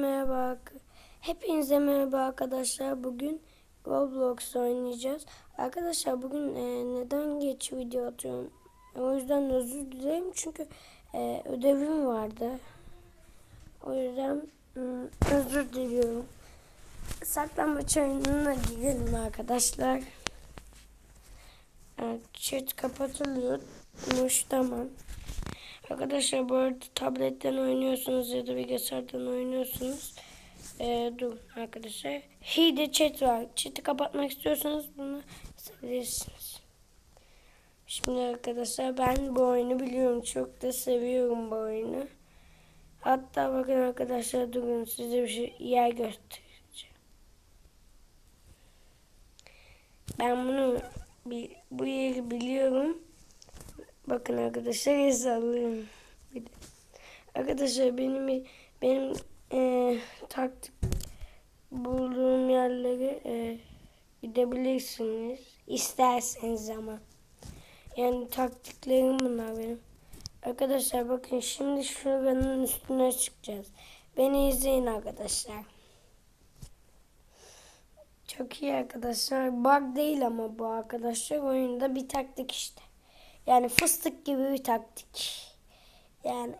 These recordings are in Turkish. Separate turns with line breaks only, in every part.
Merhaba. Hepinize merhaba arkadaşlar. Bugün Roblox oynayacağız. Arkadaşlar bugün e, neden geç video atıyorum? O yüzden özür dilerim çünkü e, ödevim vardı. O yüzden özür diliyorum. Saklanmaç oyununa girelim arkadaşlar. Evet, chat kapatılıyormuş tamam. Arkadaşlar bu arada tabletten oynuyorsunuz ya da bilgisayardan oynuyorsunuz. Ee, dur arkadaşlar. Hide chat var. Chat'i kapatmak istiyorsanız bunu sevebilirsiniz. Şimdi arkadaşlar ben bu oyunu biliyorum. Çok da seviyorum bu oyunu. Hatta bakın arkadaşlar durun size bir şey yer göstereceğim. Ben bunu bu yeri biliyorum. Bakın arkadaşlar sallıyorum. Arkadaşlar benim benim e, taktik bulduğum yerlere e, gidebilirsiniz. İsterseniz ama. Yani taktiklerim bunlar benim. Arkadaşlar bakın şimdi şuranın üstüne çıkacağız. Beni izleyin arkadaşlar. Çok iyi arkadaşlar. Bug değil ama bu arkadaşlar. Oyunda bir taktik işte. Yani fıstık gibi bir taktik. Yani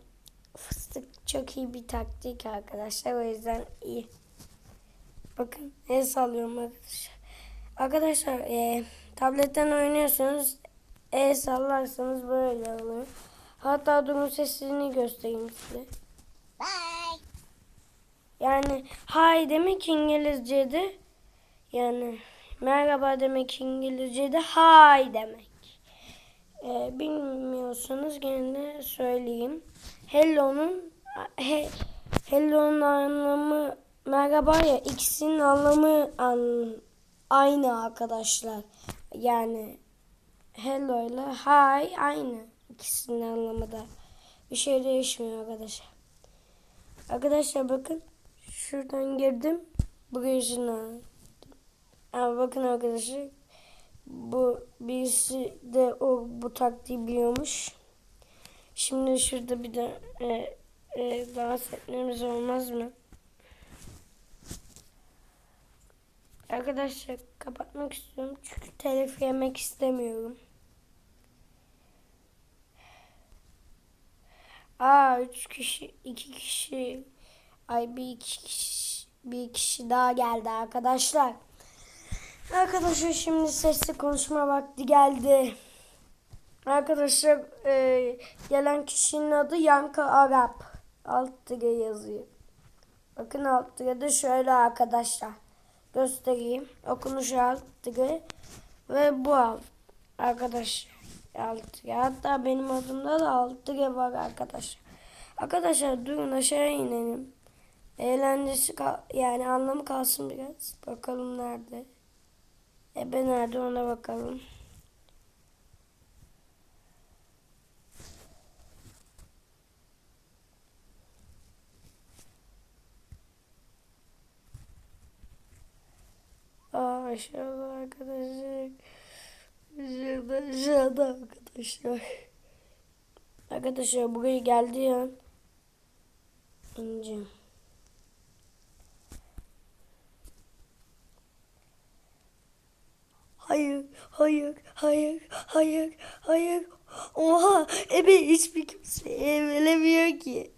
fıstık çok iyi bir taktik arkadaşlar. O yüzden iyi. Bakın el sallıyorum arkadaşlar. Arkadaşlar e, tabletten oynuyorsanız el sallarsanız böyle olur. Hatta durun sesini göstereyim size.
Bye.
Yani hi demek İngilizce'de yani merhaba demek İngilizce'de hi demek. Ee, bilmiyorsanız gene de söyleyeyim. Hello'nun he, hello'nun anlamı merhaba ya ikisinin anlamı an, aynı arkadaşlar. Yani hello ile hi aynı. İkisinin anlamı da. Bir şey değişmiyor arkadaşlar. Arkadaşlar bakın. Şuradan girdim. Buraya ışınlandım. Ama bakın arkadaşlar. Bu birisi de o bu taktiği biliyormuş. Şimdi şurada bir de e, e, dans etmemiz olmaz mı? Arkadaşlar kapatmak istiyorum çünkü telif yemek istemiyorum. Aa üç kişi, iki kişi, ay bir kişi, bir kişi daha geldi arkadaşlar. Arkadaşlar şimdi sesli konuşma vakti geldi. Arkadaşlar e, gelen kişinin adı Yankı Arap. Alt yazıyor. Bakın alt tige şöyle arkadaşlar. Göstereyim. Okunuş alt ve bu alt. Arkadaşlar alt. Hatta benim adımda da alt var arkadaşlar. Arkadaşlar durun aşağı inelim. Eğlencesi yani anlamı kalsın biraz. Bakalım nerede. Ebe nerede ona bakalım. Aa aşağıda arkadaşlar. Aşağıda arkadaşlar. Arkadaşlar buraya geldi ya. İneceğim. Hayır, hayır, hayır, hayır, hayır. Oha, ebe hiçbir kimse evlenemiyor ki.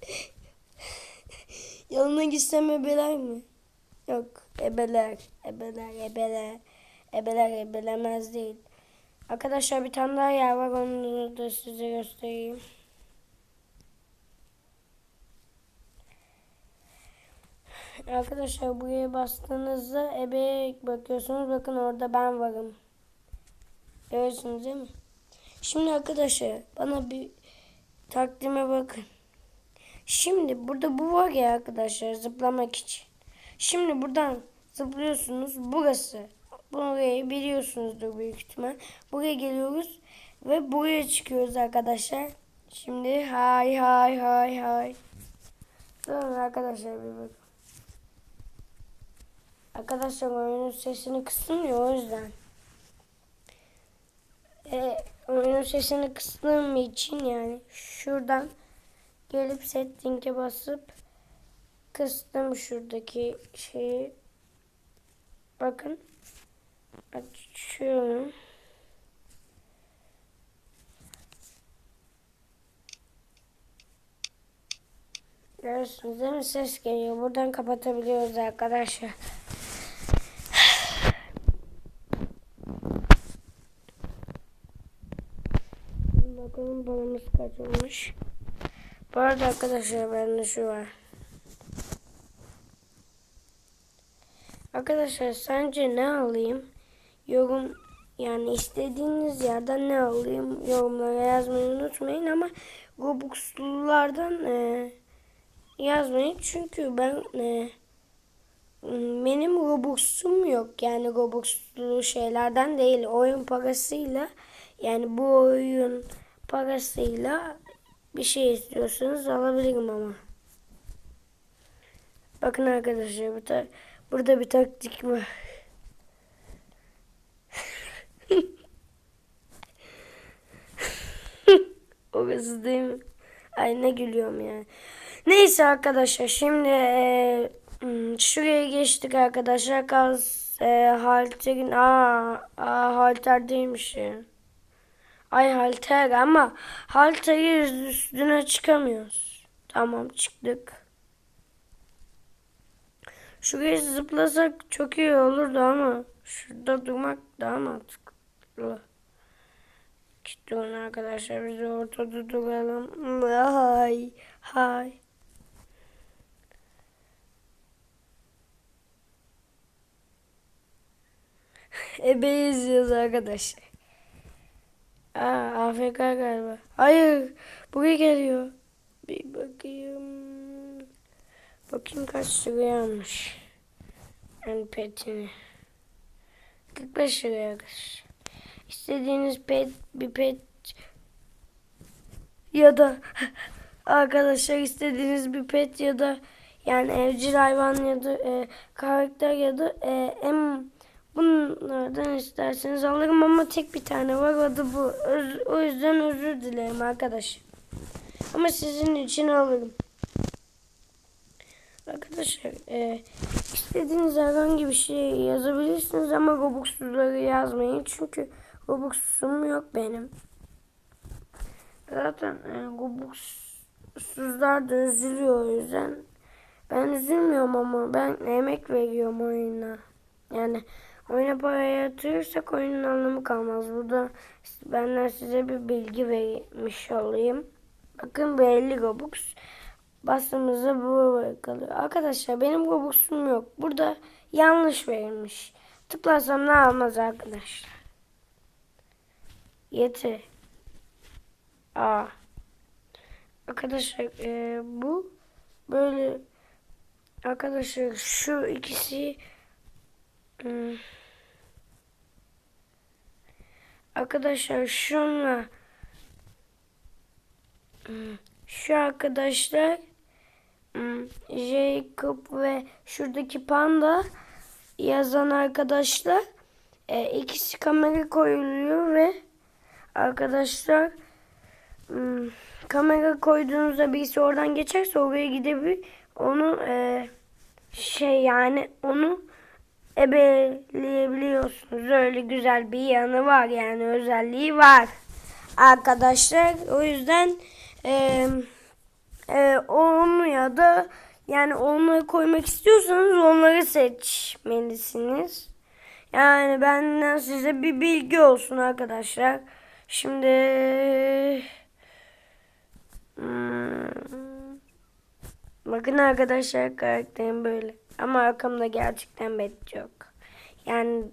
Yanına gitsem ebeler mi? Yok, ebeler, ebeler, ebeler. Ebeler ebelemez değil. Arkadaşlar bir tane daha yer var, onu da size göstereyim. Arkadaşlar buraya bastığınızda ebeye bakıyorsunuz. Bakın orada ben varım. Görüyorsunuz değil mi? Şimdi arkadaşlar bana bir takdime bakın. Şimdi burada bu var ya arkadaşlar zıplamak için. Şimdi buradan zıplıyorsunuz. Burası. Burayı biliyorsunuzdur büyük ihtimal. Buraya geliyoruz ve buraya çıkıyoruz arkadaşlar. Şimdi hay hay hay hay. Durun arkadaşlar bir bakın. Arkadaşlar oyunun sesini kıstım ya o yüzden. Ee, oyunun sesini kıstığım için yani şuradan gelip setting'e basıp kıstım şuradaki şeyi. Bakın. Açıyorum. Görüyorsunuz değil mi? Ses geliyor. Buradan kapatabiliyoruz arkadaşlar. Bakalım balımız kaç olmuş. Bu arada arkadaşlar bende şu var. Arkadaşlar sence ne alayım? Yorum yani istediğiniz yerden ne alayım yorumlara yazmayı unutmayın ama Robux'lulardan e, yazmayın çünkü ben e, benim Robux'um yok yani Robux'lu şeylerden değil oyun parasıyla yani bu oyun parasıyla bir şey istiyorsanız alabilirim ama. Bakın arkadaşlar bu ta- burada bir taktik var. Orası değil mi? Ay ne gülüyorum ya. Neyse arkadaşlar şimdi e, şuraya geçtik arkadaşlar. Kaz e, halterin aa, aa halter değilmiş ya. Ay halter ama halteri üstüne çıkamıyoruz. Tamam çıktık. Şuraya zıplasak çok iyi olurdu ama şurada durmak daha mantıklı. Durun arkadaşlar biz ortada duralım. Hay hay. Ebe izliyoruz arkadaşlar. Aa AFK galiba. Hayır. Buraya geliyor. Bir bakayım. Bakayım kaç liraya almış. Yani petini. 45 liraya arkadaşlar. İstediğiniz pet bir pet ya da arkadaşlar istediğiniz bir pet ya da yani evcil hayvan ya da e, karakter ya da e, em bunlardan isterseniz alırım ama tek bir tane var o da bu. Öz- o yüzden özür dilerim arkadaş. Ama sizin için alırım. Arkadaşlar e, istediğiniz herhangi bir şey yazabilirsiniz ama Robux'ları yazmayın çünkü Robux'um yok benim. Zaten e, Robux'suzlar da üzülüyor o yüzden. Ben üzülmüyorum ama ben emek veriyorum oyuna. Yani oyuna para yatırırsak oyunun anlamı kalmaz. Burada benden size bir bilgi vermiş olayım. Bakın bu 50 Robux. Bastığımızda bu kalıyor. Arkadaşlar benim Robux'um yok. Burada yanlış verilmiş. Tıklarsam ne almaz arkadaşlar. Yeti. Aa. Arkadaşlar e, bu böyle arkadaşlar şu ikisi hmm, arkadaşlar şunla. Hmm, şu arkadaşlar. Hmm, Jacob ve şuradaki panda yazan arkadaşlar. E, ikisi kamera koyuluyor ve arkadaşlar hmm, kamera koyduğunuzda birisi oradan geçerse oraya gidebilir. Onu e, şey yani onu ebeleyebiliyorsunuz. Öyle güzel bir yanı var yani özelliği var. Arkadaşlar o yüzden e, e, onu ya da yani onları koymak istiyorsanız onları seçmelisiniz. Yani benden size bir bilgi olsun arkadaşlar. Şimdi hmm, bakın arkadaşlar karakterim böyle. Ama arkamda gerçekten bet yok. Yani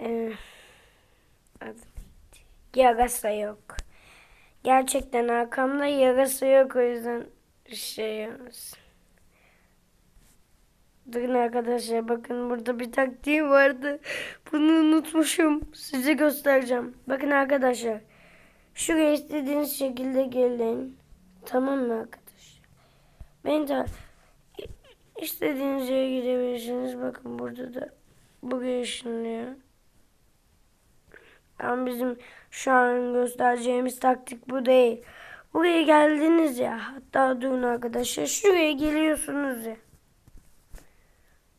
e, yarasa yok. Gerçekten arkamda yarasa yok o yüzden şey. Durun arkadaşlar bakın burada bir taktiğim vardı. Bunu unutmuşum. Size göstereceğim. Bakın arkadaşlar. Şuraya istediğiniz şekilde gelin. Tamam mı arkadaşlar? Ben de istediğiniz yere gidebilirsiniz. Bakın burada da buraya ışınlıyor. Ama bizim şu an göstereceğimiz taktik bu değil. buraya geldiniz ya. Hatta durun arkadaşlar. Şuraya geliyorsunuz ya.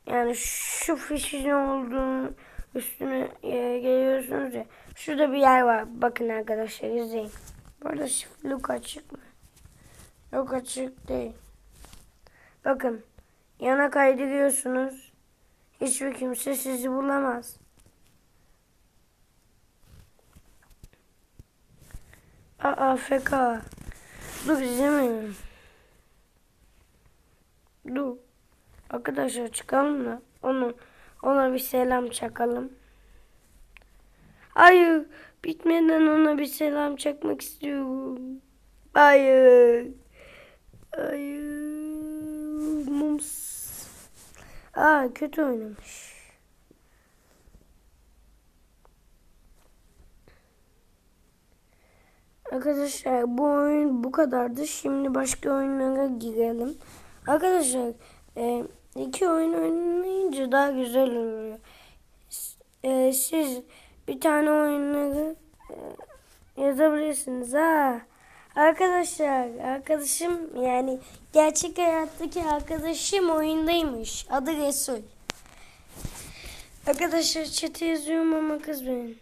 Yani şu fişin olduğunu üstüne e, geliyorsunuz ya. Şurada bir yer var. Bakın arkadaşlar izleyin. Bu arada shift'lik açık mı? Yok açık değil. Bakın. Yana kaydırıyorsunuz. Hiçbir kimse sizi bulamaz. Aa AFK. Dur izlemiyorum. Dur. Arkadaşlar çıkalım da onu ona bir selam çakalım. Hayır. Bitmeden ona bir selam çakmak istiyorum. Hayır. Hayır. Mums. Aa kötü oynamış. Arkadaşlar bu oyun bu kadardı. Şimdi başka oyunlara girelim. Arkadaşlar e, iki oyun oynayınca daha güzel oluyor. E, siz bir tane oyunları e, yazabilirsiniz. Ha. Arkadaşlar arkadaşım yani gerçek hayattaki arkadaşım oyundaymış. Adı Resul. Arkadaşlar çete yazıyorum ama kızmayın.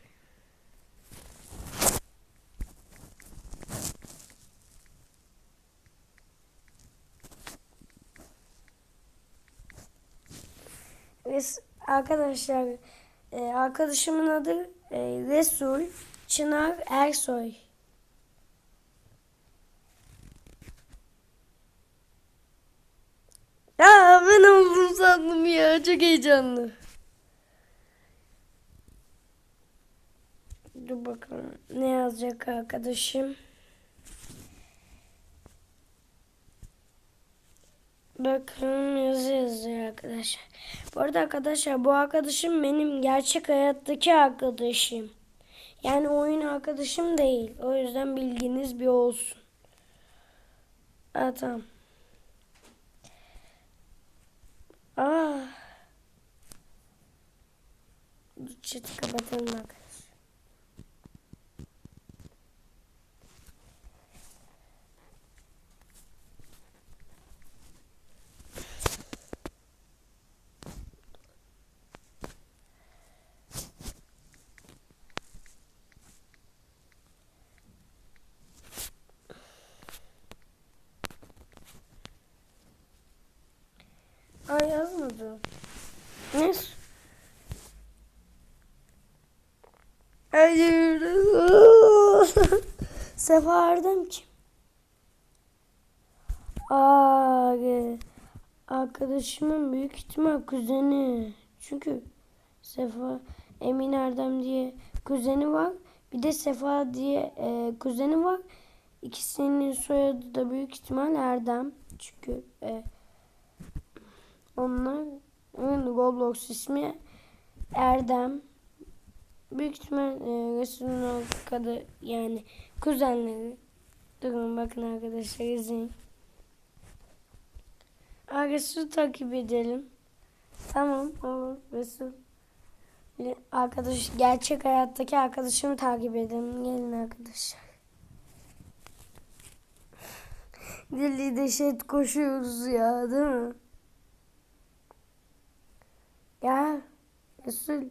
Res, arkadaşlar e, arkadaşımın adı e, Resul Çınar Ersoy. Ya ben oldum sandım ya çok heyecanlı. Dur bakalım ne yazacak arkadaşım. Bakın yazı yazıyor arkadaşlar. Bu arada arkadaşlar bu arkadaşım benim gerçek hayattaki arkadaşım. Yani oyun arkadaşım değil. O yüzden bilginiz bir olsun. Ha tamam. Aa. Dur chat'i kapatalım arkadaşlar. Ay yazmadı. Neyse. Hayır. Sefa Erdem kim? Aa, arkadaşımın büyük ihtimal kuzeni. Çünkü Sefa Emin Erdem diye kuzeni var. Bir de Sefa diye e, kuzeni var. İkisinin soyadı da büyük ihtimal Erdem. Çünkü e, onlar Roblox ismi Erdem. Büyük ihtimal e, Resul'ün kadı yani kuzenleri. Durun bakın arkadaşlar izleyin. Aa, Resul'ü takip edelim. Tamam olur Resul. Arkadaş gerçek hayattaki arkadaşımı takip edelim. Gelin arkadaşlar. Deli deşet koşuyoruz ya değil mi? Ya Resul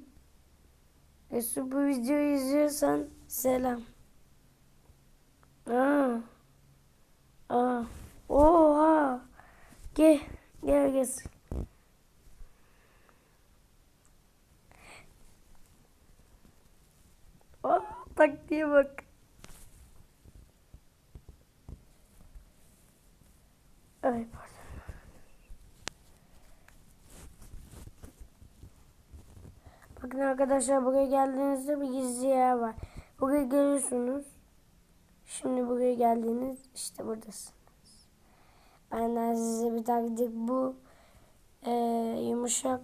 Resul bu videoyu izliyorsan selam. Aa. Aa. Oha. Gel. Gel gel. Oh, taktiğe bak. Ay pardon. Bakın arkadaşlar buraya geldiğinizde bir gizli yer var. Buraya geliyorsunuz. Şimdi buraya geldiniz. işte buradasınız. Benden size bir taktik bu. Ee, yumuşak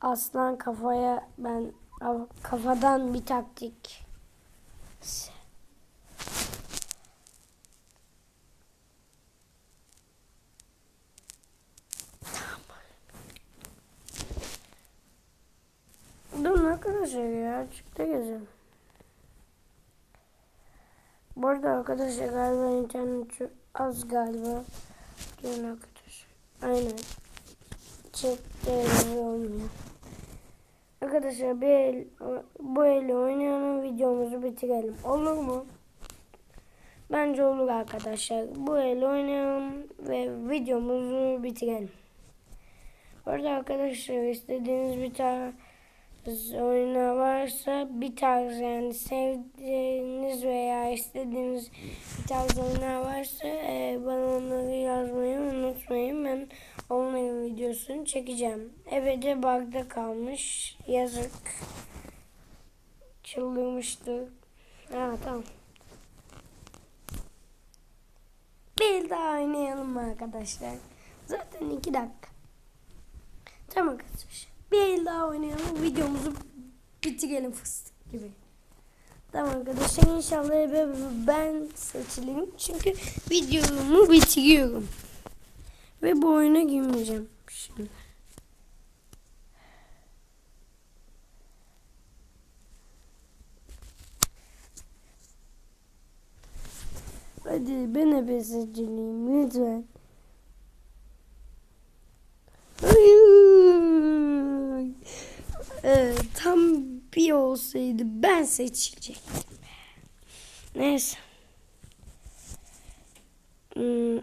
aslan kafaya ben kafadan bir taktik. Dur arkadaşlar ya açıkta gezelim. Bu arada arkadaşlar galiba internet az galiba. Diyorum arkadaşlar. Aynen. Chatte olmuyor. Arkadaşlar bir el, bu eli oynayalım videomuzu bitirelim. Olur mu? Bence olur arkadaşlar. Bu el oynayalım ve videomuzu bitirelim. Orada arkadaşlar istediğiniz bir tarz oyuna varsa bir tarz yani sevdiğiniz veya istediğiniz bir tarz oyunlar varsa e, bana onları yazmayı unutmayın. Ben onların videosunu çekeceğim. Ebede bug'da kalmış. Yazık. Çıldırmıştı. Ha tamam. Bir daha oynayalım arkadaşlar. Zaten iki dakika. Tamam arkadaşlar. Bir el daha oynayalım. Videomuzu bitirelim fıstık gibi. Tamam arkadaşlar inşallah ben seçilim. Çünkü videomu bitiriyorum. Ve bu oyuna girmeyeceğim şimdi. Hadi ben seçileyim lütfen. Hayır. Ee, tam bir olsaydı ben seçilecektim. Neyse. Hmm,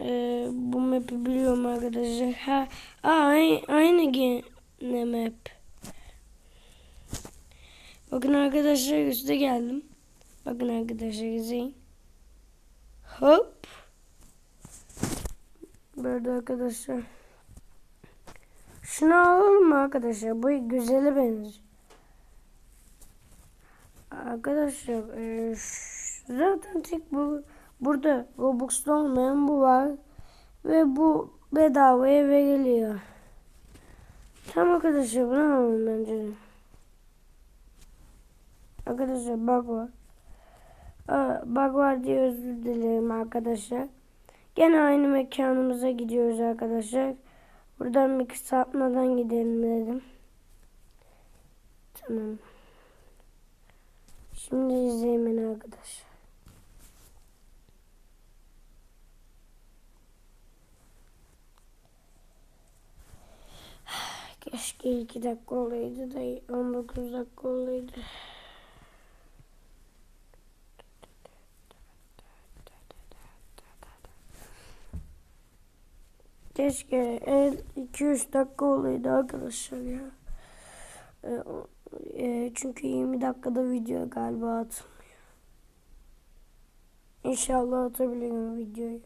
e, bu map'i biliyorum arkadaşlar. Ha, aa, aynı, aynı gene map. Bakın arkadaşlar üstte geldim. Bakın arkadaşlar izleyin. Hop. Böyle arkadaşlar. Şunu alalım mı arkadaşlar? Bu güzele benziyor. Arkadaşlar e, zaten tek bu burada Robux'ta olmayan bu var. Ve bu bedavaya veriliyor. Tamam arkadaşlar bunu alalım bence de. Arkadaşlar bug var. Aa, bug var diye özür dilerim arkadaşlar. Gene aynı mekanımıza gidiyoruz arkadaşlar. Buradan bir kısaltmadan gidelim dedim. Tamam. Şimdi izleyin beni arkadaşlar. Keşke 2 dakika olaydı da 19 dakika olaydı. Keşke el 2-3 dakika olaydı arkadaşlar ya. O- e, çünkü 20 dakikada video galiba atılmıyor. İnşallah atabilirim videoyu.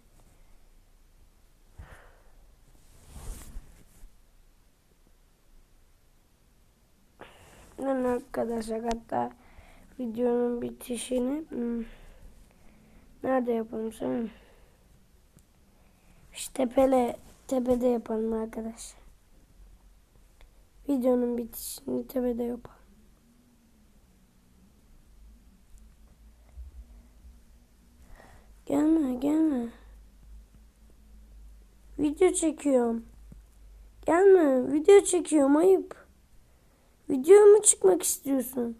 Ben arkadaşlar hatta videonun bitişini hmm, nerede yapalım söyleyeyim. Şu tepele, tepede yapalım arkadaşlar. Videonun bitişini tepede yapalım. Gelme gelme. Video çekiyorum. Gelme video çekiyorum ayıp. Video mu çıkmak istiyorsun?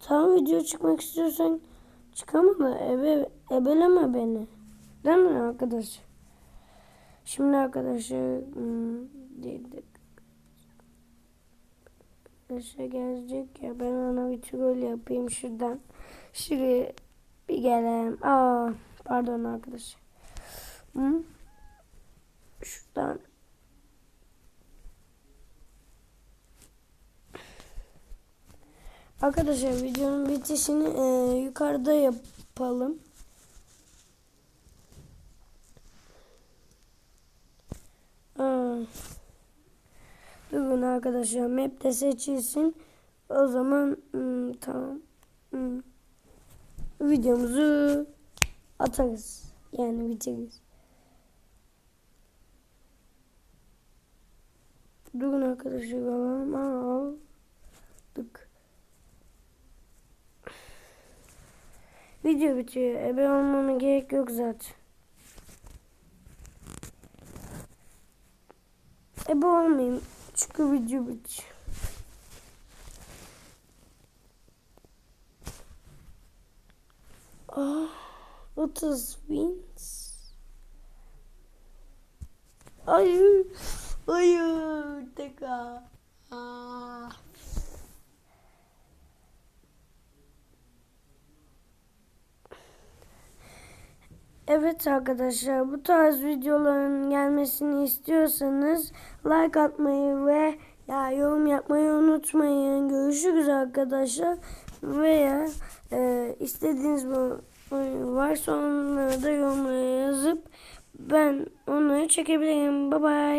Tamam video çıkmak istiyorsan çıkama da ebe, ebeleme beni. Değil mi arkadaş? Şimdi arkadaşlar Arkadaşlar gelecek ya ben ona bir troll yapayım şuradan. Şuraya bir gelelim. Aa pardon arkadaşlar. Hı? Şuradan Arkadaşlar videonun bitişini e, yukarıda yapalım. Aa. Durun arkadaşlar map de seçilsin. O zaman hmm, tamam. Hmm. Videomuzu atarız. Yani bitiririz. Durun arkadaşlar aldık. Video bitiyor. Ebe olmama gerek yok zaten. Ebe olmayayım. Scooby-Dooby. Ah, 30 wins. Hayır. Hayır. Tekrar. Ah. Evet arkadaşlar bu tarz videoların gelmesini istiyorsanız like atmayı ve ya yorum yapmayı unutmayın. Görüşürüz arkadaşlar. Veya e, istediğiniz bir oyun varsa onları da yorumlara yazıp ben onları çekebilirim. Bye bye.